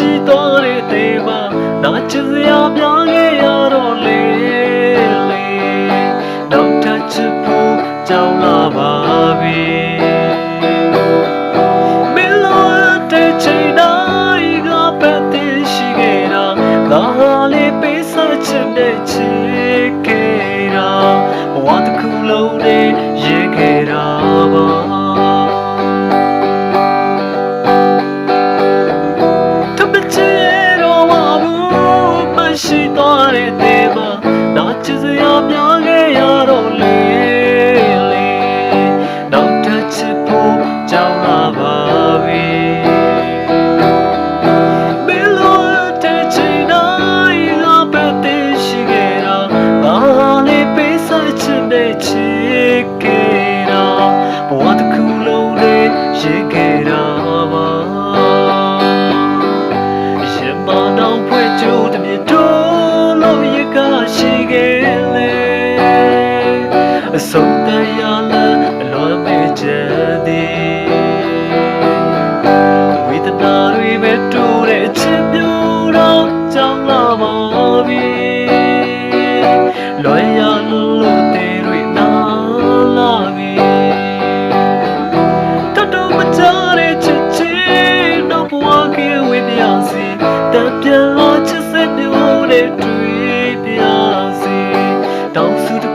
ရှိတော်တဲ့တေမှာနာချစရာများခဲ့ရတော့လေလေတော့တချစ်ဖို့ကြောင်းလာပါပြီမင်းလိုတဲ့ချိန်တိုင်းကပတ်သိရှိခဲ့တာဒါလေးပေးဆက်ချင်တဲ့ချစ်ခဲ့တာဘဝတစ် ရှိတော့တဲ့တေမတော့ချစ်စရာများခဲ့ရတော့လေလေတော့တချစ်ဖို့ကြောင်းလာပါပြီဘယ်လိုတဲ့ချင်နိုင်လာပဲတရှိခဲ့တာငါလေးပေးစားချင်တဲ့ချစ်ခဲ့တာဘဝတစ်ခုလုံးနဲ့ရင်ခဲ့တာပါရှင်မနောင်ဖွဲ့ကျိုး ဆုံးတရားလအလောပေးချက်သည်ဝိတနာတွေပဲတူတဲ့ချစ်ပြူတော့ကြောင်းလာပါပြီလောရလို့တဲ့တွေနာလာပြီတတော်မချတဲ့ချစ်ချစ်တော့ဘဝကဝိပျော်စီတပြလာချစ်စက်ပြူတဲ့တွေ့ပြစီတောင်စု